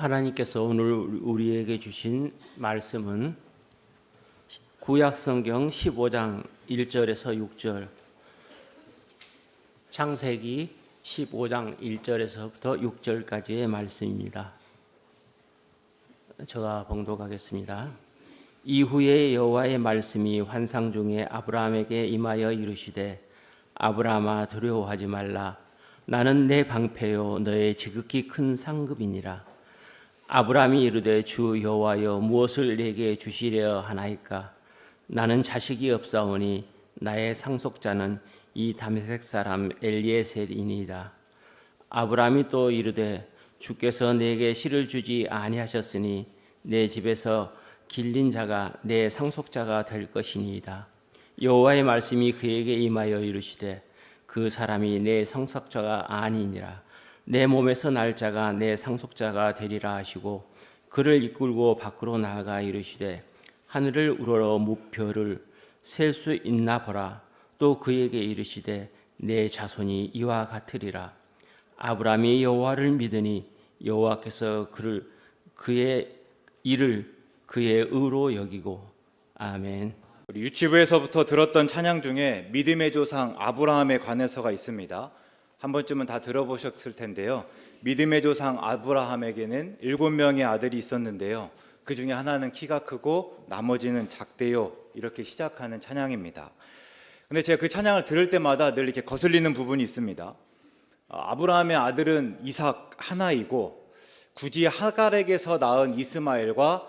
하나님께서 오늘 우리에게 주신 말씀은 구약성경 15장 1절에서 6절, 창세기 15장 1절에서부터 6절까지의 말씀입니다. 제가 봉독하겠습니다. 이후에 여호와의 말씀이 환상 중에 아브라함에게 임하여 이르시되 아브라함아 두려워하지 말라 나는 내 방패요 너의 지극히 큰 상급이니라 아브라함이 이르되 주 여호와여 무엇을 내게 주시려 하나이까 나는 자식이 없사오니 나의 상속자는 이 담메색 사람 엘리에셀이니이다 아브라함이 또 이르되 주께서 내게 실을 주지 아니하셨으니 내 집에서 길린 자가 내 상속자가 될 것이니이다. 여호와의 말씀이 그에게 임하여 이르시되 그 사람이 내 상속자가 아니니라. 내 몸에서 날 자가 내 상속자가 되리라 하시고 그를 이끌고 밖으로 나아가 이르시되 하늘을 우러러 무표를 셀 수 있나 보라. 또 그에게 이르시되 내 자손이 이와 같으리라. 아브라함이 여호와를 믿으니 여호와께서 그를 그의 일을 그의 의로 여기고 아멘. 우리 유치부에서부터 들었던 찬양 중에 믿음의 조상 아브라함에 관해서가 있습니다. 한 번쯤은 다 들어보셨을 텐데요. 믿음의 조상 아브라함에게는 일곱 명의 아들이 있었는데요. 그 중에 하나는 키가 크고 나머지는 작대요. 이렇게 시작하는 찬양입니다. 근데 제가 그 찬양을 들을 때마다 늘 이렇게 거슬리는 부분이 있습니다. 아, 아브라함의 아들은 이삭 하나이고 굳이 하갈에게서 낳은 이스마엘과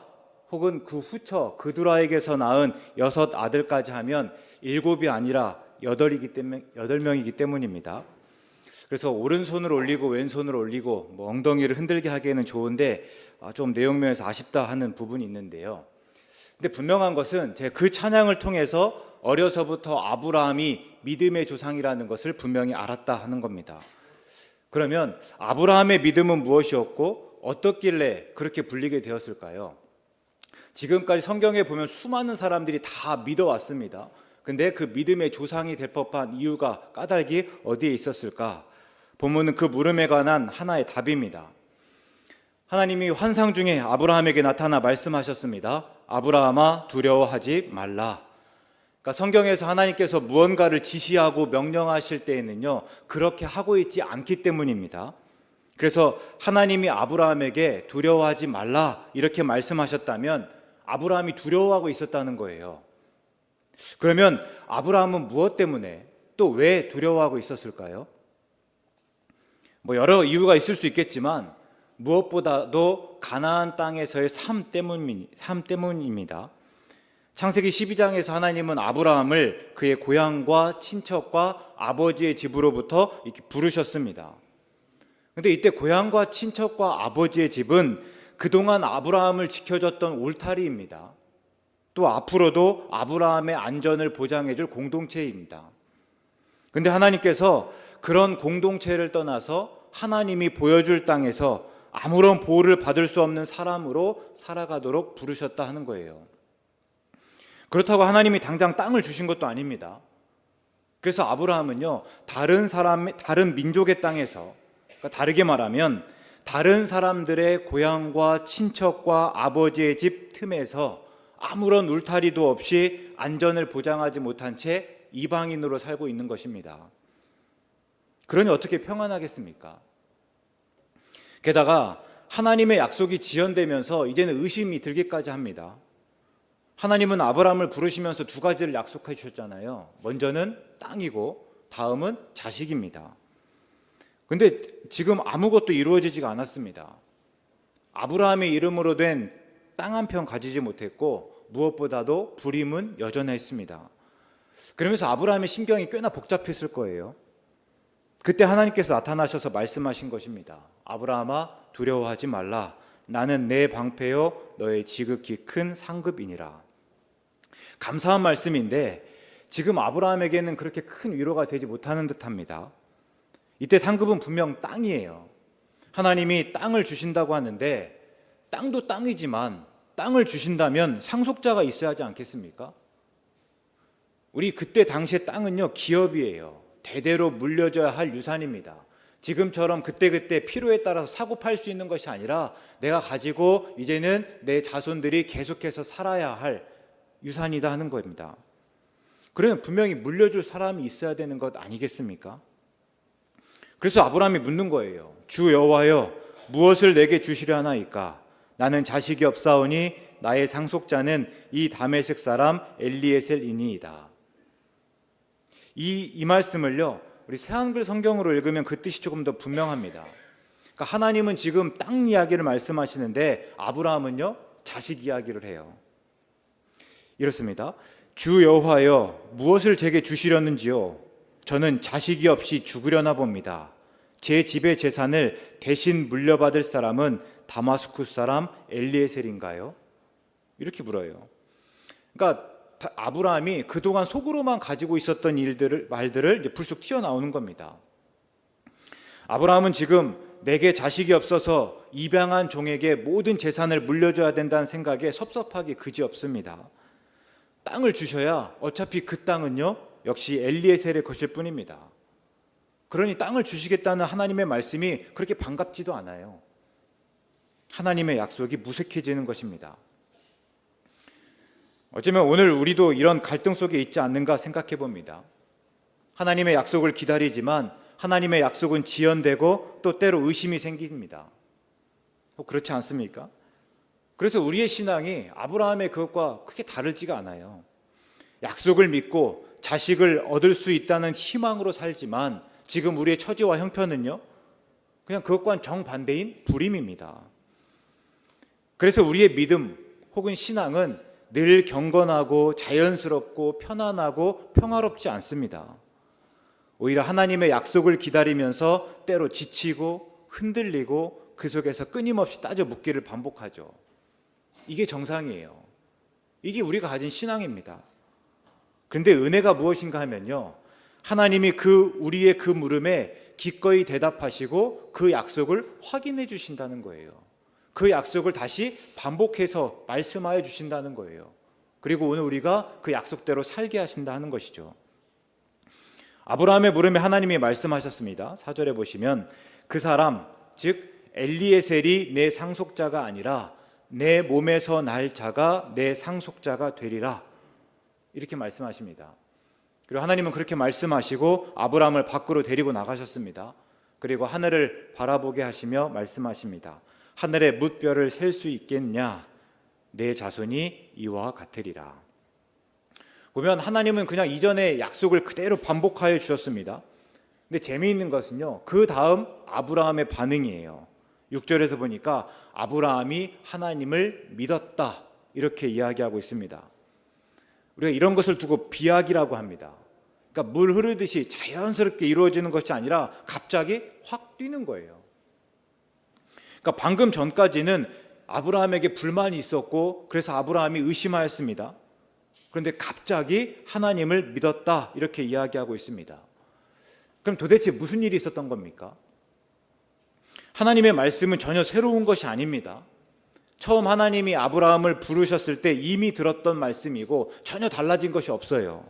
혹은 그 후처 그두라에게서 낳은 여섯 아들까지 하면 일곱이 아니라 여덟이기 때문에 여덟 명이기 때문입니다. 그래서 오른손을 올리고 왼손을 올리고 뭐 엉덩이를 흔들게 하기에는 좋은데 아, 좀 내용면에서 아쉽다 하는 부분이 있는데요. 근데 분명한 것은 제가 그 찬양을 통해서 어려서부터 아브라함이 믿음의 조상이라는 것을 분명히 알았다 하는 겁니다. 그러면 아브라함의 믿음은 무엇이었고 어떻길래 그렇게 불리게 되었을까요? 지금까지 성경에 보면 수많은 사람들이 다 믿어왔습니다. 근데 그 믿음의 조상이 될 법한 이유가 까닭이 어디에 있었을까? 본문은 그 물음에 관한 하나의 답입니다. 하나님이 환상 중에 아브라함에게 나타나 말씀하셨습니다. 아브라함아 두려워하지 말라. 그러니까 성경에서 하나님께서 무언가를 지시하고 명령하실 때에는요, 그렇게 하고 있지 않기 때문입니다. 그래서 하나님이 아브라함에게 두려워하지 말라 이렇게 말씀하셨다면 아브라함이 두려워하고 있었다는 거예요. 그러면 아브라함은 무엇 때문에 또 왜 두려워하고 있었을까요? 뭐 여러 이유가 있을 수 있겠지만 무엇보다도 가나안 땅에서의 삶 때문 삶 때문입니다. 창세기 12장에서 하나님은 아브라함을 그의 고향과 친척과 아버지의 집으로부터 이렇게 부르셨습니다. 근데 이때 고향과 친척과 아버지의 집은 그동안 아브라함을 지켜줬던 울타리입니다. 또 앞으로도 아브라함의 안전을 보장해 줄 공동체입니다. 근데 하나님께서 그런 공동체를 떠나서 하나님이 보여줄 땅에서 아무런 보호를 받을 수 없는 사람으로 살아가도록 부르셨다 하는 거예요. 그렇다고 하나님이 당장 땅을 주신 것도 아닙니다. 그래서 아브라함은요, 다른 사람, 다른 민족의 땅에서, 그러니까 다르게 말하면, 다른 사람들의 고향과 친척과 아버지의 집 틈에서 아무런 울타리도 없이 안전을 보장하지 못한 채 이방인으로 살고 있는 것입니다. 그러니 어떻게 평안하겠습니까? 게다가 하나님의 약속이 지연되면서 이제는 의심이 들기까지 합니다. 하나님은 아브라함을 부르시면서 두 가지를 약속해 주셨잖아요. 먼저는 땅이고 다음은 자식입니다. 근데 지금 아무것도 이루어지지가 않았습니다. 아브라함의 이름으로 된 땅한평 가지지 못했고 무엇보다도 불임은 여전했습니다. 그러면서 아브라함의 심경이 꽤나 복잡했을 거예요. 그때 하나님께서 나타나셔서 말씀하신 것입니다. 아브라함아 두려워하지 말라. 나는 내 방패요 너의 지극히 큰 상급이니라. 감사한 말씀인데 지금 아브라함에게는 그렇게 큰 위로가 되지 못하는 듯합니다. 이때 상급은 분명 땅이에요. 하나님이 땅을 주신다고 하는데 땅도 땅이지만 땅을 주신다면 상속자가 있어야 하지 않겠습니까? 우리 그때 당시의 땅은요 기업이에요. 대대로 물려줘야 할 유산입니다. 지금처럼 그때그때 필요에 따라서 사고 팔 수 있는 것이 아니라 내가 가지고 이제는 내 자손들이 계속해서 살아야 할 유산이다 하는 겁니다. 그러면 분명히 물려줄 사람이 있어야 되는 것 아니겠습니까? 그래서 아브라함이 묻는 거예요. 주 여호와여 무엇을 내게 주시려 하나이까? 나는 자식이 없사오니 나의 상속자는 이 다메섹 사람 엘리에셀이니이다. 이, 이 말씀을요, 우리 새한글 성경으로 읽으면 그 뜻이 조금 더 분명합니다. 그러니까 하나님은 지금 땅 이야기를 말씀하시는데 아브라함은요, 자식 이야기를 해요. 이렇습니다. 주 여호와여 무엇을 제게 주시려는지요? 저는 자식이 없이 죽으려나 봅니다. 제 집의 재산을 대신 물려받을 사람은 다마스쿠 사람 엘리에셀인가요? 이렇게 물어요. 그러니까 다- 아브라함이 그동안 속으로만 가지고 있었던 일들을 말들을 불쑥 튀어나오는 겁니다. 아브라함은 지금 내게 자식이 없어서 입양한 종에게 모든 재산을 물려줘야 된다는 생각에 섭섭하기 그지 없습니다. 땅을 주셔야 어차피 그 땅은요 역시 엘리에셀의 것일 뿐입니다. 그러니 땅을 주시겠다는 하나님의 말씀이 그렇게 반갑지도 않아요. 하나님의 약속이 무색해지는 것입니다. 어쩌면 오늘 우리도 이런 갈등 속에 있지 않는가 생각해 봅니다. 하나님의 약속을 기다리지만 하나님의 약속은 지연되고 또 때로 의심이 생깁니다. 혹 그렇지 않습니까? 그래서 우리의 신앙이 아브라함의 그것과 크게 다르지가 않아요. 약속을 믿고 자식을 얻을 수 있다는 희망으로 살지만 지금 우리의 처지와 형편은요, 그냥 그것과는 정반대인 불임입니다. 그래서 우리의 믿음 혹은 신앙은 늘 경건하고 자연스럽고 편안하고 평화롭지 않습니다. 오히려 하나님의 약속을 기다리면서 때로 지치고 흔들리고 그 속에서 끊임없이 따져 묻기를 반복하죠. 이게 정상이에요. 이게 우리가 가진 신앙입니다. 그런데 은혜가 무엇인가 하면요. 하나님이 그 우리의 그 물음에 기꺼이 대답하시고 그 약속을 확인해 주신다는 거예요. 그 약속을 다시 반복해서 말씀하여 주신다는 거예요. 그리고 오늘 우리가 그 약속대로 살게 하신다 하는 것이죠. 아브라함의 물음에 하나님이 말씀하셨습니다. 4절에 보시면 그 사람 즉 엘리에셀이 내 상속자가 아니라 내 몸에서 날 자가 내 상속자가 되리라. 이렇게 말씀하십니다. 그리고 하나님은 그렇게 말씀하시고 아브라함을 밖으로 데리고 나가셨습니다. 그리고 하늘을 바라보게 하시며 말씀하십니다. 하늘의 뭇별을 셀 수 있겠냐? 내 자손이 이와 같으리라. 보면 하나님은 그냥 이전의 약속을 그대로 반복하여 주셨습니다. 근데 재미있는 것은요. 그 다음 아브라함의 반응이에요. 6절에서 보니까 아브라함이 하나님을 믿었다. 이렇게 이야기하고 있습니다. 우리가 이런 것을 두고 비약이라고 합니다. 그러니까 물 흐르듯이 자연스럽게 이루어지는 것이 아니라 갑자기 확 뛰는 거예요. 그러니까 방금 전까지는 아브라함에게 불만이 있었고 그래서 아브라함이 의심하였습니다. 그런데 갑자기 하나님을 믿었다 이렇게 이야기하고 있습니다. 그럼 도대체 무슨 일이 있었던 겁니까? 하나님의 말씀은 전혀 새로운 것이 아닙니다. 처음 하나님이 아브라함을 부르셨을 때 이미 들었던 말씀이고 전혀 달라진 것이 없어요.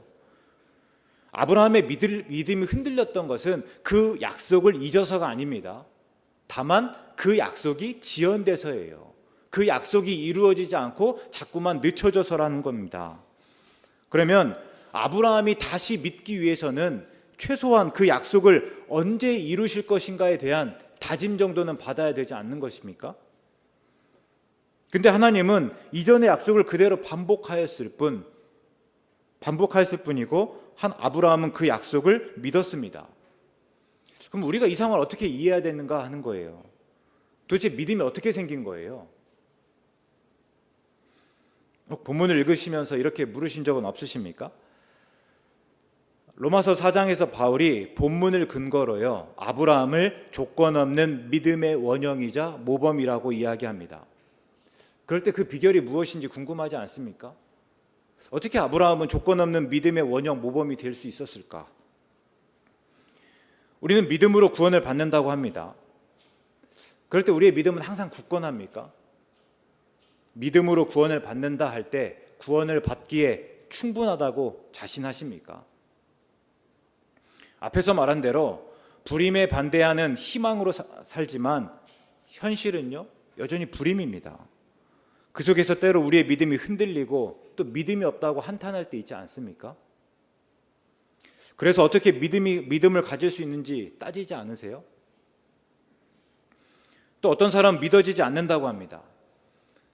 아브라함의 믿음이 흔들렸던 것은 그 약속을 잊어서가 아닙니다. 다만 그 약속이 지연돼서예요. 그 약속이 이루어지지 않고 자꾸만 늦춰져서라는 겁니다. 그러면 아브라함이 다시 믿기 위해서는 최소한 그 약속을 언제 이루실 것인가에 대한 다짐 정도는 받아야 되지 않는 것입니까? 근데 하나님은 이전의 약속을 그대로 반복하였을 뿐, 반복하였을 뿐이고, 한 아브라함은 그 약속을 믿었습니다. 그럼 우리가 이 상황을 어떻게 이해해야 되는가 하는 거예요. 도대체 믿음이 어떻게 생긴 거예요? 본문을 읽으시면서 이렇게 물으신 적은 없으십니까? 로마서 4장에서 바울이 본문을 근거로요 아브라함을 조건 없는 믿음의 원형이자 모범이라고 이야기합니다. 그럴 때 그 비결이 무엇인지 궁금하지 않습니까? 어떻게 아브라함은 조건 없는 믿음의 원형 모범이 될 수 있었을까? 우리는 믿음으로 구원을 받는다고 합니다. 그럴 때 우리의 믿음은 항상 굳건합니까? 믿음으로 구원을 받는다 할 때 구원을 받기에 충분하다고 자신하십니까? 앞에서 말한 대로 불임에 반대하는 희망으로 사- 살지만 현실은요 여전히 불임입니다. 그 속에서 때로 우리의 믿음이 흔들리고 또 믿음이 없다고 한탄할 때 있지 않습니까? 그래서 어떻게 믿음이 믿음을 가질 수 있는지 따지지 않으세요? 또 어떤 사람 믿어지지 않는다고 합니다.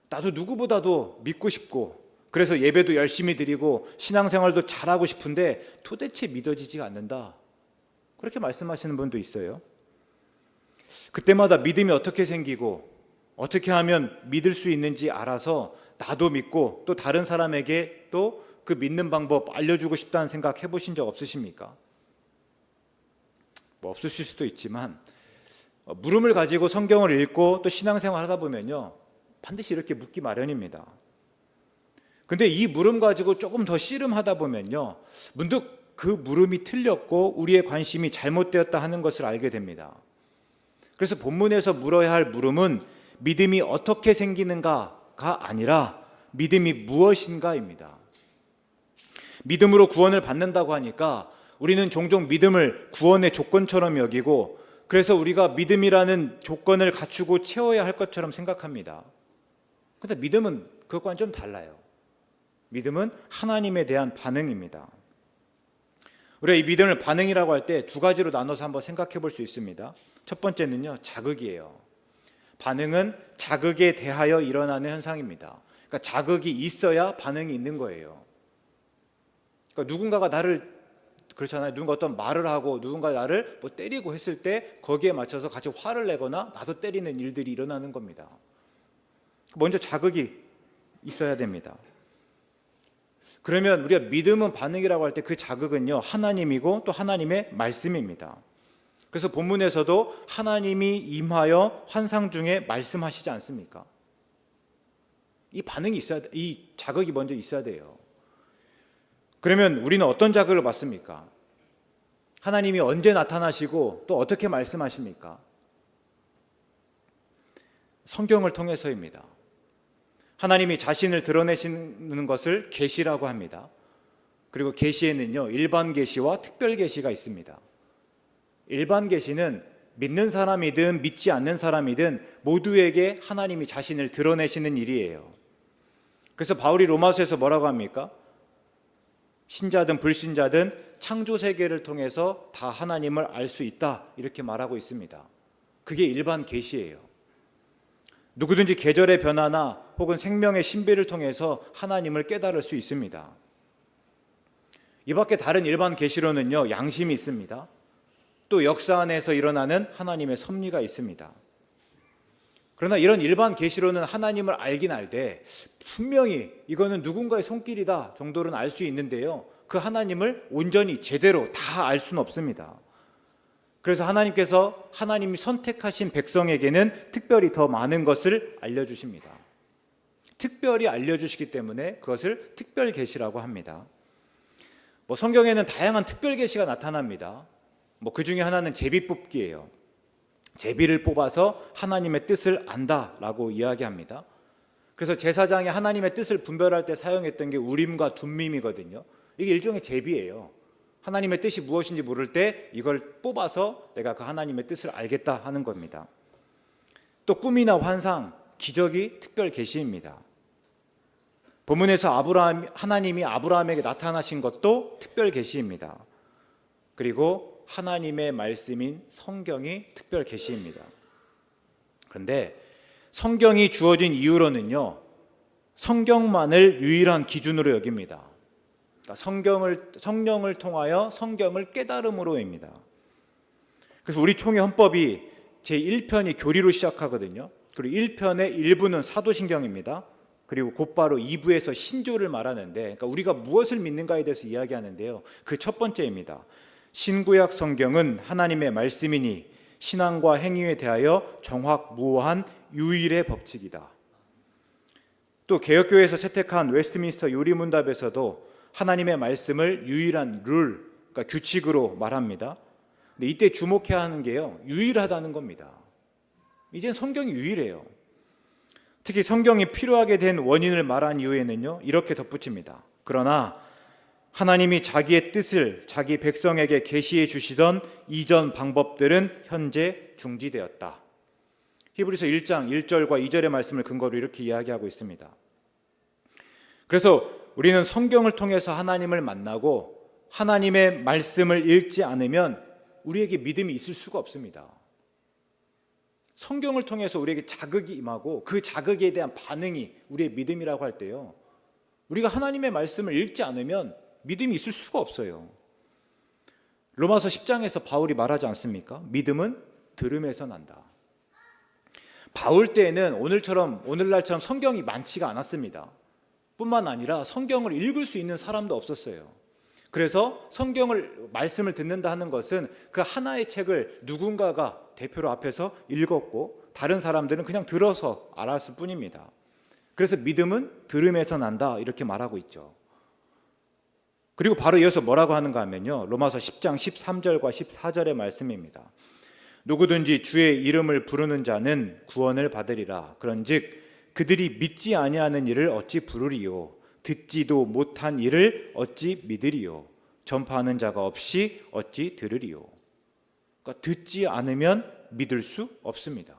나도 누구보다도 믿고 싶고 그래서 예배도 열심히 드리고 신앙생활도 잘하고 싶은데 도대체 믿어지지가 않는다. 그렇게 말씀하시는 분도 있어요. 그때마다 믿음이 어떻게 생기고 어떻게 하면 믿을 수 있는지 알아서 나도 믿고 또 다른 사람에게 또 그 믿는 방법 알려주고 싶다는 생각 해보신 적 없으십니까? 뭐 없으실 수도 있지만 어, 물음을 가지고 성경을 읽고 또 신앙생활 하다 보면요 반드시 이렇게 묻기 마련입니다. 근데 이 물음 가지고 조금 더 씨름하다 보면요 문득 그 물음이 틀렸고 우리의 관심이 잘못되었다 하는 것을 알게 됩니다. 그래서 본문에서 물어야 할 물음은 믿음이 어떻게 생기는가가 아니라 믿음이 무엇인가입니다. 믿음으로 구원을 받는다고 하니까 우리는 종종 믿음을 구원의 조건처럼 여기고 그래서 우리가 믿음이라는 조건을 갖추고 채워야 할 것처럼 생각합니다. 근데 믿음은 그것과는 좀 달라요. 믿음은 하나님에 대한 반응입니다. 우리가 이 믿음을 반응이라고 할 때 두 가지로 나눠서 한번 생각해 볼 수 있습니다. 첫 번째는요, 자극이에요. 반응은 자극에 대하여 일어나는 현상입니다. 그러니까 자극이 있어야 반응이 있는 거예요. 그러니까 누군가가 나를 그렇잖아요. 누군가 어떤 말을 하고 누군가 나를 뭐 때리고 했을 때 거기에 맞춰서 같이 화를 내거나 나도 때리는 일들이 일어나는 겁니다. 먼저 자극이 있어야 됩니다. 그러면 우리가 믿음은 반응이라고 할 때 그 자극은요 하나님이고 또 하나님의 말씀입니다. 그래서 본문에서도 하나님이 임하여 환상 중에 말씀하시지 않습니까? 이 반응이 있어야 돼. 이 자극이 먼저 있어야 돼요. 그러면 우리는 어떤 자극을 받습니까? 하나님이 언제 나타나시고 또 어떻게 말씀하십니까? 성경을 통해서입니다. 하나님이 자신을 드러내시는 것을 계시라고 합니다. 그리고 계시에는요 일반 계시와 특별 계시가 있습니다. 일반 계시는 믿는 사람이든 믿지 않는 사람이든 모두에게 하나님이 자신을 드러내시는 일이에요. 그래서 바울이 로마서에서 뭐라고 합니까? 신자든 불신자든 창조 세계를 통해서 다 하나님을 알 수 있다 이렇게 말하고 있습니다. 그게 일반 계시예요. 누구든지 계절의 변화나 혹은 생명의 신비를 통해서 하나님을 깨달을 수 있습니다. 이 밖에 다른 일반 계시로는요, 양심이 있습니다. 또 역사 안에서 일어나는 하나님의 섭리가 있습니다. 그러나 이런 일반 계시로는 하나님을 알긴 알되 분명히 이거는 누군가의 손길이다 정도는 알 수 있는데요. 그 하나님을 온전히 제대로 다 알 수는 없습니다. 그래서 하나님께서 하나님이 선택하신 백성에게는 특별히 더 많은 것을 알려주십니다. 특별히 알려주시기 때문에 그것을 특별 계시라고 합니다. 뭐 성경에는 다양한 특별 계시가 나타납니다. 뭐 그 중에 하나는 제비 뽑기예요. 제비를 뽑아서 하나님의 뜻을 안다라고 이야기합니다. 그래서 제사장이 하나님의 뜻을 분별할 때 사용했던 게 우림과 둠밈이거든요. 이게 일종의 제비예요. 하나님의 뜻이 무엇인지 모를 때 이걸 뽑아서 내가 그 하나님의 뜻을 알겠다 하는 겁니다. 또 꿈이나 환상, 기적이 특별 계시입니다. 본문에서 아브라함 하나님이 아브라함에게 나타나신 것도 특별 계시입니다. 그리고 하나님의 말씀인 성경이 특별 계시입니다. 그런데 성경이 주어진 이유로는요. 성경만을 유일한 기준으로 여깁니다. 그러니까 성경을 성령을 통하여 성경을 깨달음으로입니다. 그래서 우리 총회 헌법이 제 1편이 교리로 시작하거든요. 그리고 1편의 일부는 사도신경입니다. 그리고 곧바로 2부에서 신조를 말하는데 그러니까 우리가 무엇을 믿는가에 대해서 이야기하는데요. 그 첫 번째입니다. 신구약 성경은 하나님의 말씀이니 신앙과 행위에 대하여 정확 무오한 유일의 법칙이다. 또 개혁교회에서 채택한 웨스트민스터 요리문답에서도 하나님의 말씀을 유일한 룰, 그러니까 규칙으로 말합니다. 근데 이때 주목해야 하는 게요. 유일하다는 겁니다. 이젠 성경이 유일해요. 특히 성경이 필요하게 된 원인을 말한 이후에는요. 이렇게 덧붙입니다. 그러나 하나님이 자기의 뜻을 자기 백성에게 계시해 주시던 이전 방법들은 현재 중지되었다. 히브리서 1장 1절과 2절의 말씀을 근거로 이렇게 이야기하고 있습니다. 그래서 우리는 성경을 통해서 하나님을 만나고 하나님의 말씀을 읽지 않으면 우리에게 믿음이 있을 수가 없습니다. 성경을 통해서 우리에게 자극이 임하고 그 자극에 대한 반응이 우리의 믿음이라고 할 때요. 우리가 하나님의 말씀을 읽지 않으면 믿음이 있을 수가 없어요. 로마서 10장에서 바울이 말하지 않습니까? 믿음은 들음에서 난다. 바울 때에는 오늘처럼 오늘날처럼 성경이 많지가 않았습니다. 뿐만 아니라 성경을 읽을 수 있는 사람도 없었어요. 그래서 성경을 말씀을 듣는다 하는 것은 그 하나의 책을 누군가가 대표로 앞에서 읽었고 다른 사람들은 그냥 들어서 알았을 뿐입니다. 그래서 믿음은 들음에서 난다 이렇게 말하고 있죠. 그리고 바로 이어서 뭐라고 하는가 하면요. 로마서 10장 13절과 14절의 말씀입니다. 누구든지 주의 이름을 부르는 자는 구원을 받으리라. 그런즉 그들이 믿지 아니하는 일을 어찌 부르리요 듣지도 못한 일을 어찌 믿으리요 전파하는 자가 없이 어찌 들으리요 그러니까 듣지 않으면 믿을 수 없습니다.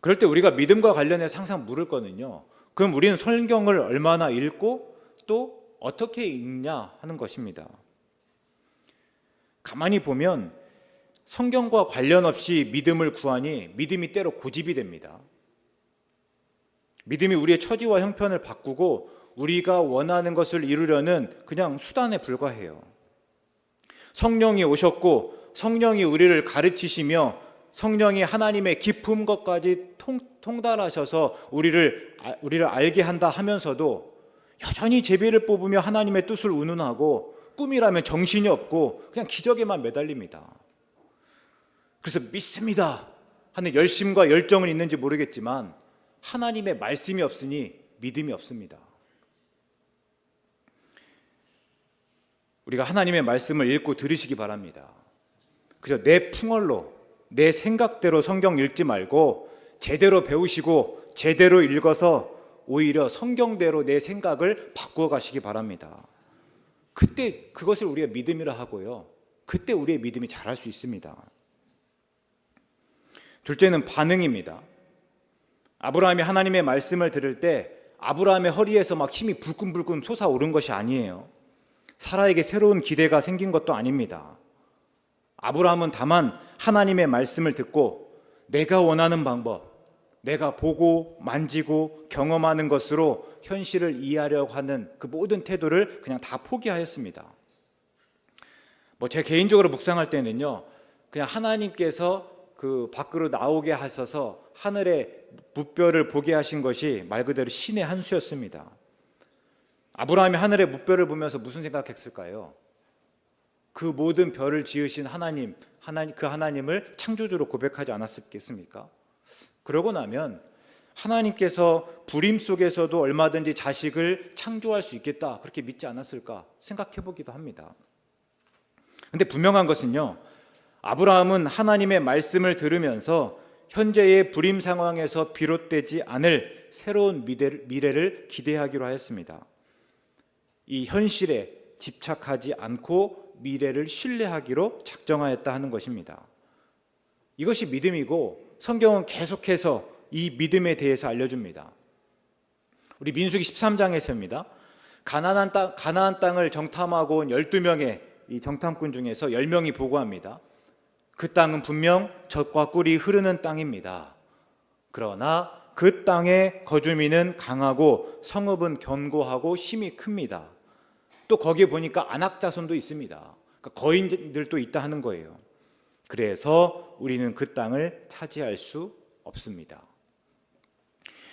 그럴 때 우리가 믿음과 관련해서 항상 물을 거는요. 그럼 우리는 성경을 얼마나 읽고 또 어떻게 읽냐 하는 것입니다. 가만히 보면 성경과 관련 없이 믿음을 구하니 믿음이 때로 고집이 됩니다. 믿음이 우리의 처지와 형편을 바꾸고 우리가 원하는 것을 이루려는 그냥 수단에 불과해요. 성령이 오셨고 성령이 우리를 가르치시며 성령이 하나님의 깊은 것까지 통, 통달하셔서 우리를 아- 우리를 알게 한다 하면서도 여전히 제비를 뽑으며 하나님의 뜻을 운운하고 꿈이라면 정신이 없고 그냥 기적에만 매달립니다. 그래서 믿습니다 하는 열심과 열정은 있는지 모르겠지만 하나님의 말씀이 없으니 믿음이 없습니다. 우리가 하나님의 말씀을 읽고 들으시기 바랍니다. 그저 내 풍월로 내 생각대로 성경 읽지 말고 제대로 배우시고 제대로 읽어서 오히려 성경대로 내 생각을 바꾸어 가시기 바랍니다. 그때 그것을 우리가 믿음이라 하고요. 그때 우리의 믿음이 자랄 수 있습니다. 둘째는 반응입니다. 아브라함이 하나님의 말씀을 들을 때 아브라함의 허리에서 막 힘이 불끈불끈 솟아오른 것이 아니에요. 사라에게 새로운 기대가 생긴 것도 아닙니다. 아브라함은 다만 하나님의 말씀을 듣고 내가 원하는 방법, 내가 보고 만지고 경험하는 것으로 현실을 이해하려고 하는 그 모든 태도를 그냥 다 포기하였습니다. 뭐 제 개인적으로 묵상할 때는요, 그냥 하나님께서 그 밖으로 나오게 하셔서 하늘의 무별을 보게 하신 것이 말 그대로 신의 한 수였습니다. 아브라함이 하늘의 무별을 보면서 무슨 생각했을까요? 그 모든 별을 지으신 하나님, 하나님 그 하나님을 창조주로 고백하지 않았겠습니까? 그러고 나면 하나님께서 불임 속에서도 얼마든지 자식을 창조할 수 있겠다 그렇게 믿지 않았을까 생각해 보기도 합니다. 근데 분명한 것은요. 아브라함은 하나님의 말씀을 들으면서 현재의 불임 상황에서 비롯되지 않을 새로운 미래를 기대하기로 하였습니다. 이 현실에 집착하지 않고 미래를 신뢰하기로 작정하였다 하는 것입니다. 이것이 믿음이고 성경은 계속해서 이 믿음에 대해서 알려줍니다. 우리 민수기 13장에서입니다. 가나안 땅 가나안 땅을 정탐하고 온 12명의 이 정탐꾼 중에서 10명이 보고합니다. 그 땅은 분명 젖과 꿀이 흐르는 땅입니다. 그러나 그 땅의 거주민은 강하고 성읍은 견고하고 힘이 큽니다. 또 거기에 보니까 안악자손도 있습니다. 그러니까 거인들도 있다 하는 거예요. 그래서 우리는 그 땅을 차지할 수 없습니다.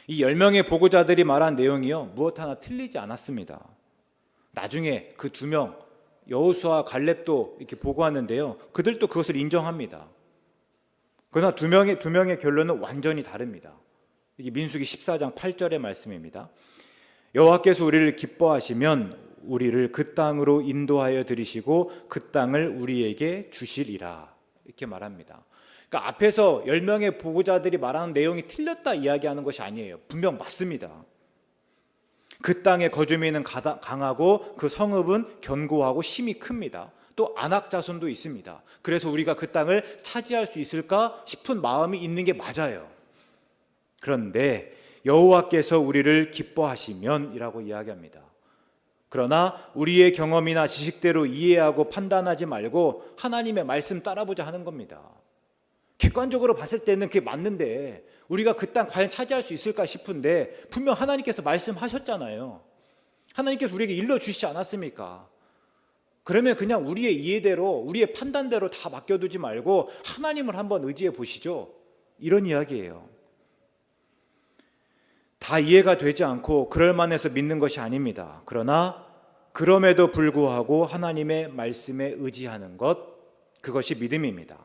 이 10명의 보고자들이 말한 내용이요. 무엇 하나 틀리지 않았습니다. 나중에 그 두 명, 여호수아 갈렙도 이렇게 보고하는데요. 그들도 그것을 인정합니다. 그러나 두 명의 두 명의 결론은 완전히 다릅니다. 이게 민수기 14장 8절의 말씀입니다. 여호와께서 우리를 기뻐하시면 우리를 그 땅으로 인도하여 들이시고 그 땅을 우리에게 주시리라. 이렇게 말합니다. 그러니까 앞에서 10명의 보고자들이 말하는 내용이 틀렸다 이야기하는 것이 아니에요. 분명 맞습니다. 그 땅의 거주민은 강하고 그 성읍은 견고하고 힘이 큽니다. 또 안악 자손도 있습니다. 그래서 우리가 그 땅을 차지할 수 있을까 싶은 마음이 있는 게 맞아요. 그런데 여호와께서 우리를 기뻐하시면이라고 이야기합니다. 그러나 우리의 경험이나 지식대로 이해하고 판단하지 말고 하나님의 말씀 따라보자 하는 겁니다. 객관적으로 봤을 때는 그게 맞는데 우리가 그 땅 과연 차지할 수 있을까 싶은데 분명 하나님께서 말씀하셨잖아요. 하나님께서 우리에게 일러 주시지 않았습니까? 그러면 그냥 우리의 이해대로 우리의 판단대로 다 맡겨두지 말고 하나님을 한번 의지해 보시죠. 이런 이야기예요. 다 이해가 되지 않고 그럴 만해서 믿는 것이 아닙니다. 그러나 그럼에도 불구하고 하나님의 말씀에 의지하는 것 그것이 믿음입니다.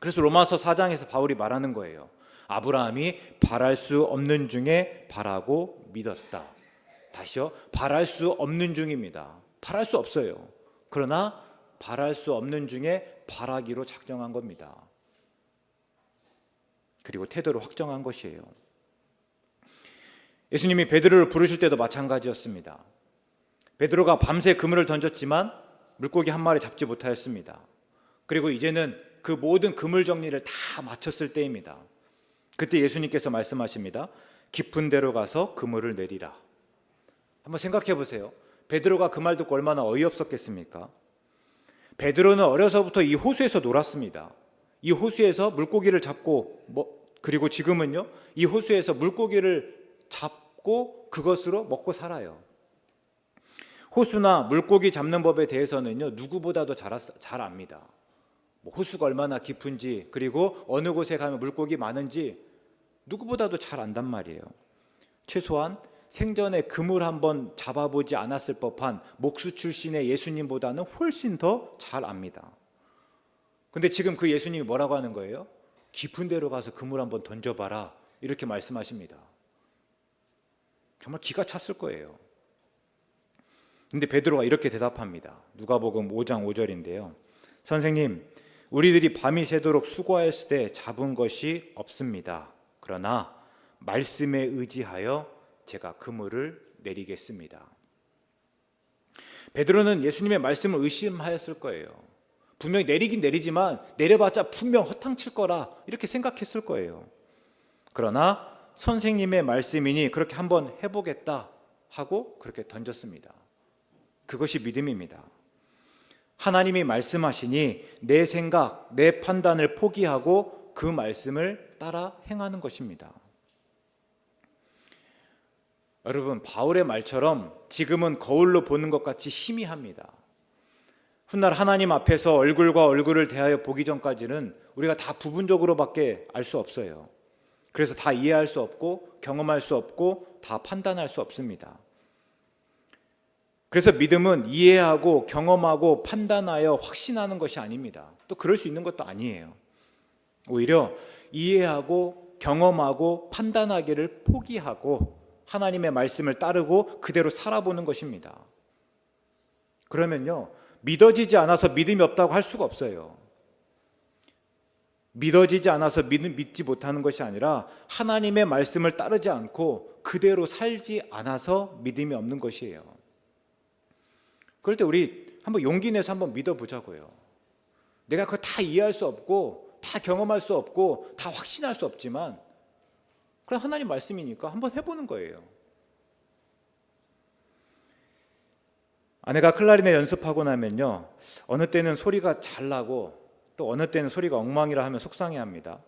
그래서 로마서 4장에서 바울이 말하는 거예요. 아브라함이 바랄 수 없는 중에 바라고 믿었다. 다시요. 바랄 수 없는 중입니다. 바랄 수 없어요. 그러나 바랄 수 없는 중에 바라기로 작정한 겁니다. 그리고 태도를 확정한 것이에요. 예수님이 베드로를 부르실 때도 마찬가지였습니다. 베드로가 밤새 그물을 던졌지만 물고기 한 마리 잡지 못하였습니다. 그리고 이제는 그 모든 그물 정리를 다 마쳤을 때입니다. 그때 예수님께서 말씀하십니다. 깊은 데로 가서 그물을 내리라. 한번 생각해 보세요. 베드로가 그 말 듣고 얼마나 어이없었겠습니까? 베드로는 어려서부터 이 호수에서 놀았습니다. 이 호수에서 물고기를 잡고 뭐 그리고 지금은요. 이 호수에서 물고기를 잡고 그것으로 먹고 살아요. 호수나 물고기 잡는 법에 대해서는요. 누구보다도 잘, 았- 잘 압니다. 뭐 호수가 얼마나 깊은지 그리고 어느 곳에 가면 물고기 많은지 누구보다도 잘 안단 말이에요. 최소한 생전에 그물 한번 잡아보지 않았을 법한 목수 출신의 예수님보다는 훨씬 더 잘 압니다. 근데 지금 그 예수님이 뭐라고 하는 거예요? 깊은 데로 가서 그물 한번 던져봐라 이렇게 말씀하십니다. 정말 기가 찼을 거예요. 근데 베드로가 이렇게 대답합니다. 누가복음 5장 5절인데요. 선생님, 우리들이 밤이 새도록 수고하였을 때 잡은 것이 없습니다. 그러나 말씀에 의지하여 제가 그물을 내리겠습니다. 베드로는 예수님의 말씀을 의심하였을 거예요. 분명히 내리긴 내리지만 내려봤자 분명 허탕칠 거라 이렇게 생각했을 거예요. 그러나 선생님의 말씀이니 그렇게 한번 해보겠다 하고 그렇게 던졌습니다. 그것이 믿음입니다. 하나님이 말씀하시니 내 생각, 내 판단을 포기하고 그 말씀을 따라 행하는 것입니다. 여러분, 바울의 말처럼 지금은 거울로 보는 것 같이 희미합니다. 훗날 하나님 앞에서 얼굴과 얼굴을 대하여 보기 전까지는 우리가 다 부분적으로밖에 알 수 없어요. 그래서 다 이해할 수 없고 경험할 수 없고 다 판단할 수 없습니다. 그래서 믿음은 이해하고 경험하고 판단하여 확신하는 것이 아닙니다. 또 그럴 수 있는 것도 아니에요. 오히려 이해하고 경험하고 판단하기를 포기하고 하나님의 말씀을 따르고 그대로 살아보는 것입니다. 그러면요, 믿어지지 않아서 믿음이 없다고 할 수가 없어요. 믿어지지 않아서 믿, 믿지 못하는 것이 아니라 하나님의 말씀을 따르지 않고 그대로 살지 않아서 믿음이 없는 것이에요. 그럴 때 우리 한번 용기 내서 한번 믿어보자고요. 내가 그걸 다 이해할 수 없고 다 경험할 수 없고 다 확신할 수 없지만 그럼 하나님 말씀이니까 한번 해보는 거예요. 아내가 클라리넷 연습하고 나면요 어느 때는 소리가 잘 나고 또 어느 때는 소리가 엉망이라 하면 속상해 합니다.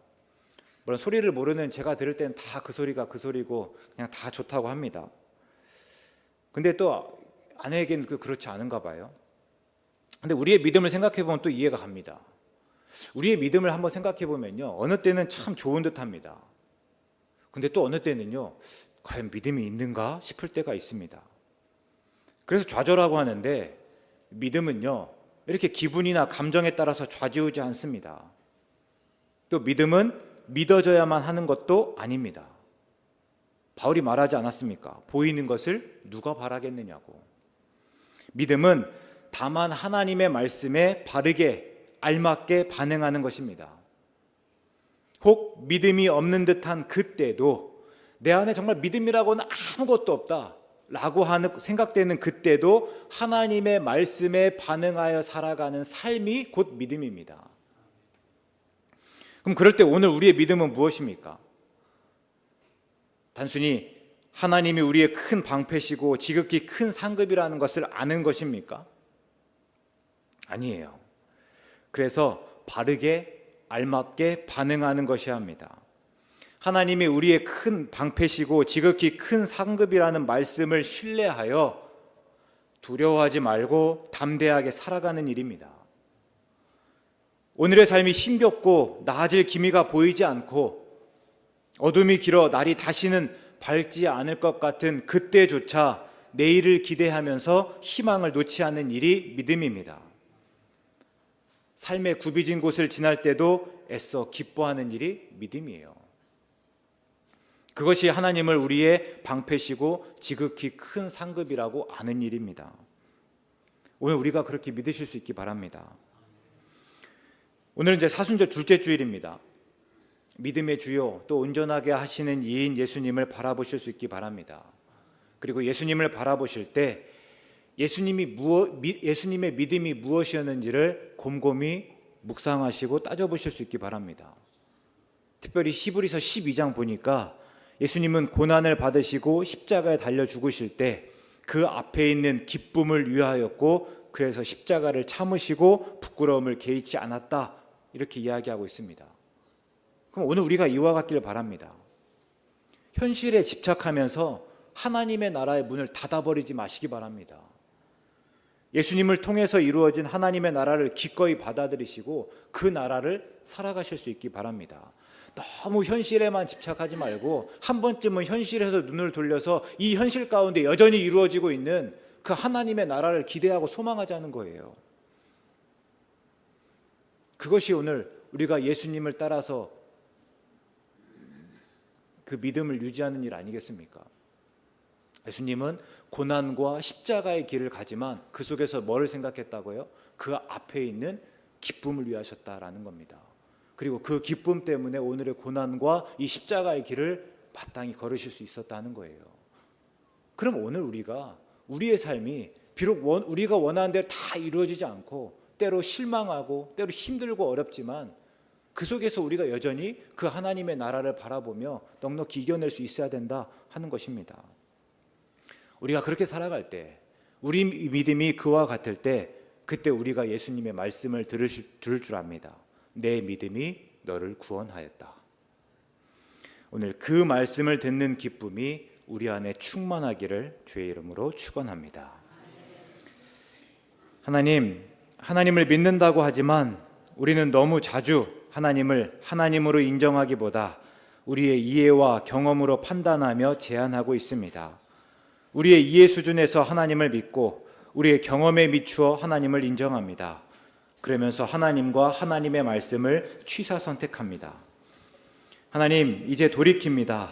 물론 소리를 모르는 제가 들을 때는 다 그 소리가 그 소리고 그냥 다 좋다고 합니다. 근데 또 아내에게는 그 그렇지 않은가 봐요. 근데 우리의 믿음을 생각해 보면 또 이해가 갑니다. 우리의 믿음을 한번 생각해 보면요 어느 때는 참 좋은 듯 합니다. 근데 또 어느 때는요 과연 믿음이 있는가 싶을 때가 있습니다. 그래서 좌절하고 하는데 믿음은요 이렇게 기분이나 감정에 따라서 좌지우지 않습니다. 또 믿음은 믿어져야만 하는 것도 아닙니다. 바울이 말하지 않았습니까? 보이는 것을 누가 바라겠느냐고. 믿음은 다만 하나님의 말씀에 바르게 알맞게 반응하는 것입니다. 혹 믿음이 없는 듯한 그때도 내 안에 정말 믿음이라고는 아무것도 없다. 라고 하는 생각되는 그때도 하나님의 말씀에 반응하여 살아가는 삶이 곧 믿음입니다. 그럼 그럴 때 오늘 우리의 믿음은 무엇입니까? 단순히 하나님이 우리의 큰 방패시고 지극히 큰 상급이라는 것을 아는 것입니까? 아니에요. 그래서 바르게 알맞게 반응하는 것이야 합니다. 하나님이 우리의 큰 방패시고 지극히 큰 상급이라는 말씀을 신뢰하여 두려워하지 말고 담대하게 살아가는 일입니다. 오늘의 삶이 힘겹고 나아질 기미가 보이지 않고 어둠이 길어 날이 다시는 밝지 않을 것 같은 그때조차 내일을 기대하면서 희망을 놓지 않는 일이 믿음입니다. 삶의 굽이진 곳을 지날 때도 애써 기뻐하는 일이 믿음이에요. 그것이 하나님을 우리의 방패시고 지극히 큰 상급이라고 아는 일입니다. 오늘 우리가 그렇게 믿으실 수 있기 바랍니다. 오늘은 이제 사순절 둘째 주일입니다. 믿음의 주요 또 온전하게 하시는 이인 예수님을 바라보실 수 있기 바랍니다. 그리고 예수님을 바라보실 때 예수님이 무엇, 미- 예수님의 믿음이 무엇이었는지를 곰곰이 묵상하시고 따져보실 수 있기 바랍니다. 특별히 시브리서 12장 보니까 예수님은 고난을 받으시고 십자가에 달려 죽으실 때 그 앞에 있는 기쁨을 위하였고 그래서 십자가를 참으시고 부끄러움을 개의치 않았다 이렇게 이야기하고 있습니다. 그럼 오늘 우리가 이와 같기를 바랍니다. 현실에 집착하면서 하나님의 나라의 문을 닫아버리지 마시기 바랍니다. 예수님을 통해서 이루어진 하나님의 나라를 기꺼이 받아들이시고 그 나라를 살아가실 수 있기 바랍니다. 너무 현실에만 집착하지 말고 한 번쯤은 현실에서 눈을 돌려서 이 현실 가운데 여전히 이루어지고 있는 그 하나님의 나라를 기대하고 소망하자는 거예요. 그것이 오늘 우리가 예수님을 따라서 그 믿음을 유지하는 일 아니겠습니까? 예수님은 고난과 십자가의 길을 가지만 그 속에서 뭘 생각했다고요? 그 앞에 있는 기쁨을 위하셨다라는 겁니다. 그리고 그 기쁨 때문에 오늘의 고난과 이 십자가의 길을 마땅히 걸으실 수 있었다는 거예요. 그럼 오늘 우리가 우리의 삶이 비록 원- 우리가 원하는 대로 다 이루어지지 않고 때로 실망하고 때로 힘들고 어렵지만 그 속에서 우리가 여전히 그 하나님의 나라를 바라보며 넉넉히 이겨낼 수 있어야 된다 하는 것입니다. 우리가 그렇게 살아갈 때 우리 믿음이 그와 같을 때 그때 우리가 예수님의 말씀을 들을, 줄 압니다. 내 믿음이 너를 구원하였다. 오늘 그 말씀을 듣는 기쁨이 우리 안에 충만하기를 주의 이름으로 축원합니다. 하나님, 하나님을 믿는다고 하지만 우리는 너무 자주 하나님을 하나님으로 인정하기보다 우리의 이해와 경험으로 판단하며 제한하고 있습니다. 우리의 이해 수준에서 하나님을 믿고 우리의 경험에 미추어 하나님을 인정합니다. 그러면서 하나님과 하나님의 말씀을 취사 선택합니다. 하나님, 이제 돌이킵니다.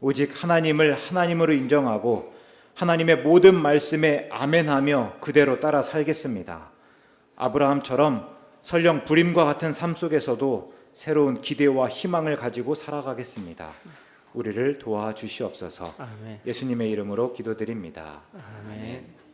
오직 하나님을 하나님으로 인정하고 하나님의 모든 말씀에 아멘하며 그대로 따라 살겠습니다. 아브라함처럼 설령 불임과 같은 삶 속에서도 새로운 기대와 희망을 가지고 살아가겠습니다. 우리를 도와주시옵소서. 아멘. 예수님의 이름으로 기도드립니다. 아멘.